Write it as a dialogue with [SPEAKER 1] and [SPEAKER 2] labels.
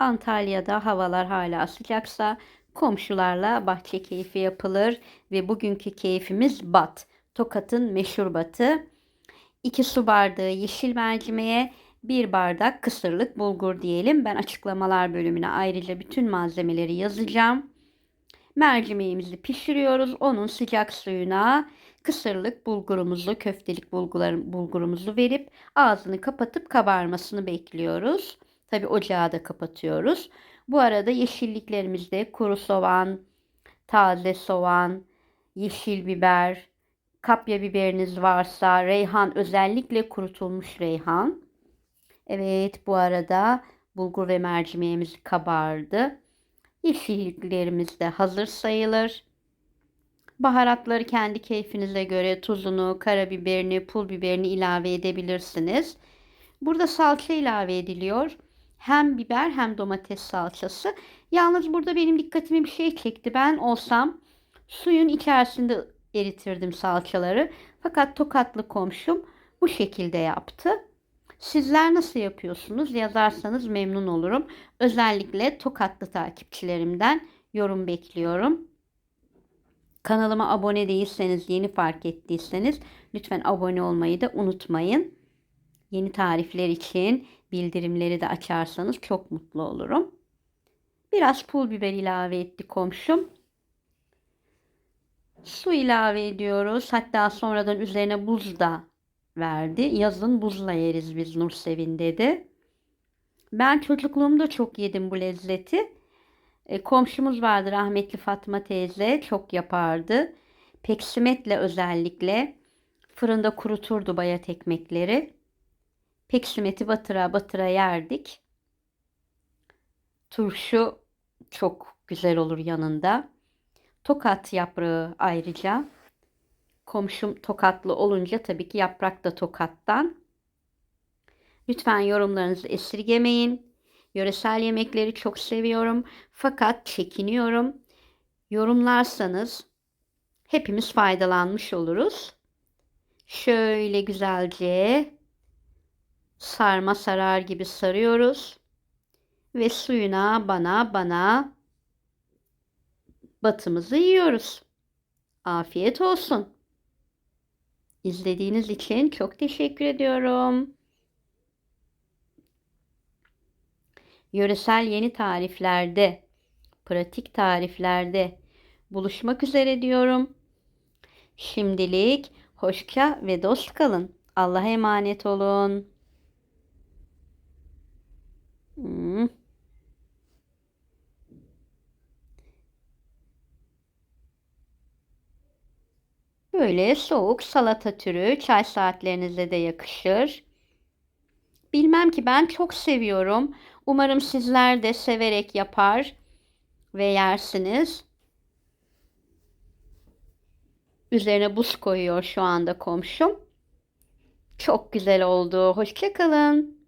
[SPEAKER 1] Antalya'da havalar hala sıcaksa komşularla bahçe keyfi yapılır ve bugünkü keyfimiz bat. Tokat'ın meşhur batı. 2 su bardağı yeşil mercimeğe 1 bardak kısırlık bulgur diyelim. Ben açıklamalar bölümüne ayrıca bütün malzemeleri yazacağım. Mercimeğimizi pişiriyoruz. Onun sıcak suyuna kısırlık bulgurumuzu, köftelik bulgular, bulgurumuzu verip ağzını kapatıp kabarmasını bekliyoruz. Tabi ocağı da kapatıyoruz. Bu arada yeşilliklerimizde kuru soğan, taze soğan, yeşil biber, kapya biberiniz varsa reyhan özellikle kurutulmuş reyhan. Evet bu arada bulgur ve mercimeğimiz kabardı. Yeşilliklerimiz de hazır sayılır. Baharatları kendi keyfinize göre tuzunu, karabiberini, pul biberini ilave edebilirsiniz. Burada salça ilave ediliyor. Hem biber hem domates salçası. Yalnız burada benim dikkatimi bir şey çekti. Ben olsam suyun içerisinde eritirdim salçaları. Fakat tokatlı komşum bu şekilde yaptı. Sizler nasıl yapıyorsunuz? Yazarsanız memnun olurum. Özellikle tokatlı takipçilerimden yorum bekliyorum. Kanalıma abone değilseniz, yeni fark ettiyseniz lütfen abone olmayı da unutmayın. Yeni tarifler için bildirimleri de açarsanız çok mutlu olurum. Biraz pul biber ilave etti komşum. Su ilave ediyoruz. Hatta sonradan üzerine buz da verdi. Yazın buzla yeriz biz Nursevin dedi. Ben çocukluğumda çok yedim bu lezzeti. E, komşumuz vardı rahmetli Fatma teyze çok yapardı. Peksimetle özellikle fırında kuruturdu bayat ekmekleri. Peksimeti batıra batıra yerdik. Turşu çok güzel olur yanında. Tokat yaprağı ayrıca. Komşum tokatlı olunca tabii ki yaprak da tokattan. Lütfen yorumlarınızı esirgemeyin. Yöresel yemekleri çok seviyorum fakat çekiniyorum. Yorumlarsanız hepimiz faydalanmış oluruz. Şöyle güzelce sarma sarar gibi sarıyoruz ve suyuna bana bana batımızı yiyoruz. Afiyet olsun. İzlediğiniz için çok teşekkür ediyorum. Yöresel yeni tariflerde, pratik tariflerde buluşmak üzere diyorum. Şimdilik hoşça ve dost kalın. Allah'a emanet olun. Hmm. Böyle soğuk salata türü çay saatlerinize de yakışır. Bilmem ki ben çok seviyorum. Umarım sizler de severek yapar ve yersiniz. Üzerine buz koyuyor şu anda komşum. Çok güzel oldu. Hoşçakalın.